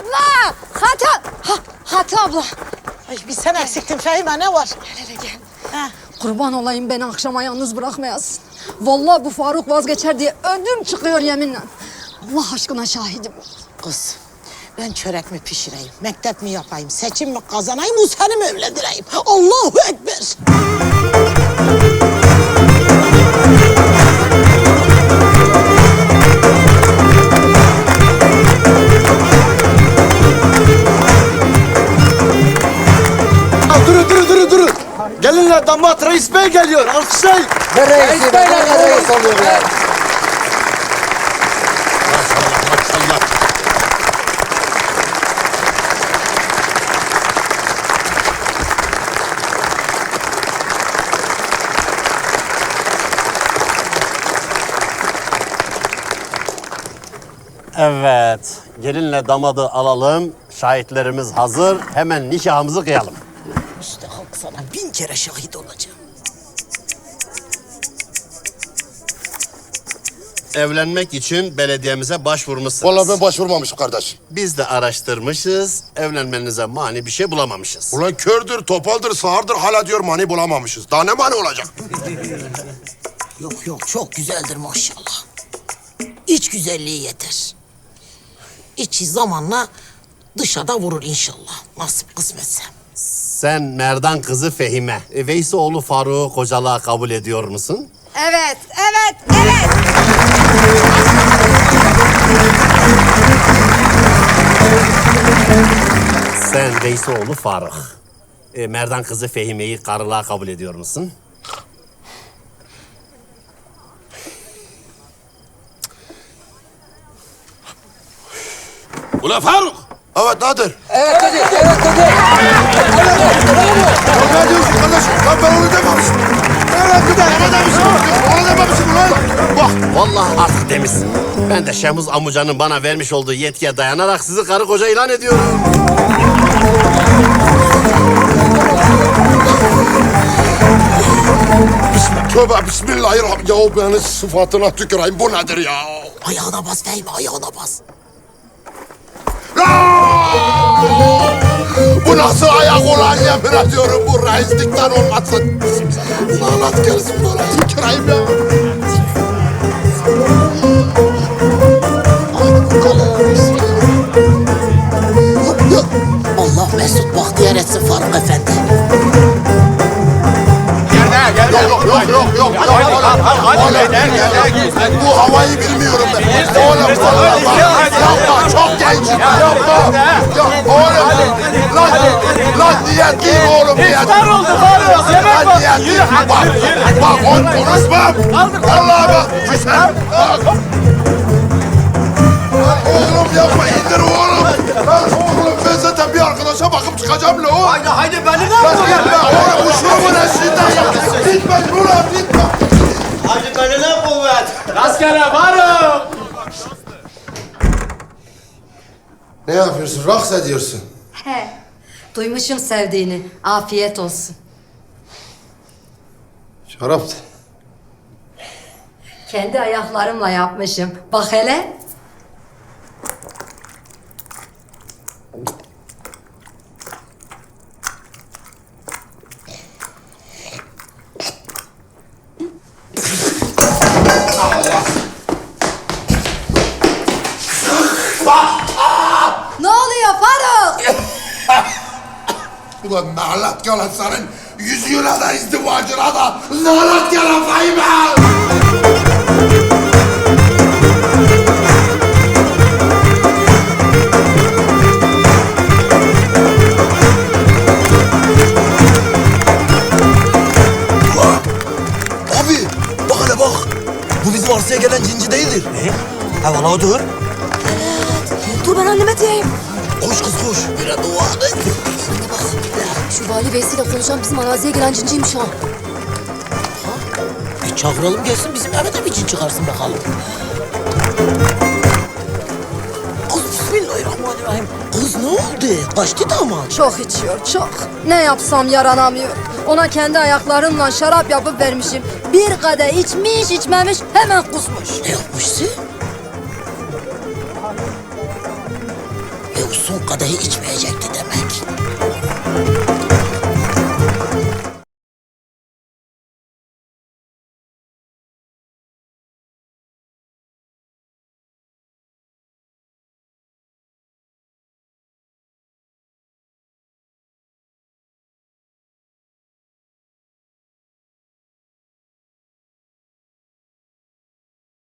abla! Hati, ha, Hati abla. Ay bir sen eksiktin Fehime ne var? Gel hele gel. Ha. Kurban olayım beni akşama yalnız bırakmayasın. Vallahi bu Faruk vazgeçer diye ödüm çıkıyor yeminle. Allah aşkına şahidim. Kız ben çörek mi pişireyim, mektep mi yapayım, seçim mi kazanayım, seni mi evlendireyim? Allahu Ekber. Damat reis bey geliyor. Alkışlayın. Ne reisi? Ne reis oluyor ya? Evet, gelinle damadı alalım. Şahitlerimiz hazır. Hemen nikahımızı kıyalım. İşte halk sana bin kere şahit olacağım. Evlenmek için belediyemize başvurmuşsunuz. Vallahi ben başvurmamışım kardeş. Biz de araştırmışız. Evlenmenize mani bir şey bulamamışız. Ulan kördür, topaldır, sağırdır hala diyor mani bulamamışız. Daha ne mani olacak? Yok yok çok güzeldir maşallah. İç güzelliği yeter. İçi zamanla dışa vurur inşallah. Nasip kısmetse. Sen Merdan kızı Fehime, e, Veysoğlu Faruk'u kocalığa kabul ediyor musun? Evet, evet, evet. Sen Veysoğlu Faruk. E, Merdan kızı Fehime'yi karılığa kabul ediyor musun? Ulan Faruk! Evet Nadir. Evet dedi. Evet Vallahi artık demişsin. Ben de Şemuz amcanın bana vermiş olduğu yetkiye dayanarak sizi karı koca ilan ediyorum. tövbe bismillahirrahmanirrahim. Ya o benim sıfatına tüküreyim. Bu nedir ya? Ayağına bas Fehmi ayağına bas. Bu nasıl ayak ulan yemin ediyorum bu reislikten olmasın. Lanet gelsin bana tüküreyim ya. Bu havayı bilmiyorum ben. Oğlum bak. Yapma çok gencim. Yapma. Ya oğlum. Lan, lan niyetliyim oğlum niyetliyim. İftar oldu Faruk. Yemek var. Niyetliyim. Bak. Bak on konuşmam. Vallahi bak. Güzel. Bak. Rastgele varım. Ne yapıyorsun? Raks ediyorsun. He, duymuşum sevdiğini. Afiyet olsun. Şarap. Kendi ayaklarımla yapmışım. Bak hele. ne oluyor Faruk? Ulan nalet gelen senin yüzüğüne de izdivacına da lanet gelen Fahime! Abi bak hele bak. Bu bizim arsaya gelen cinci değildir. Ne? Ha valla odur. Dur ben anneme diyeyim. Koş kız koş. Böyle dua et. Şu Vali Veysi'yle konuşan bizim araziye gelen cinciymiş ha. Bir çağıralım gelsin bizim eve de bir cin çıkarsın bakalım. Kız bismillahirrahmanirrahim. Kız ne oldu? Kaçtı damat. Çok içiyor, çok. Ne yapsam yaranamıyor. Ona kendi ayaklarımla şarap yapıp vermişim. Bir kadeh içmiş içmemiş hemen kusmuş. Ne yapmışsın? o son kadehi içmeyecekti demek.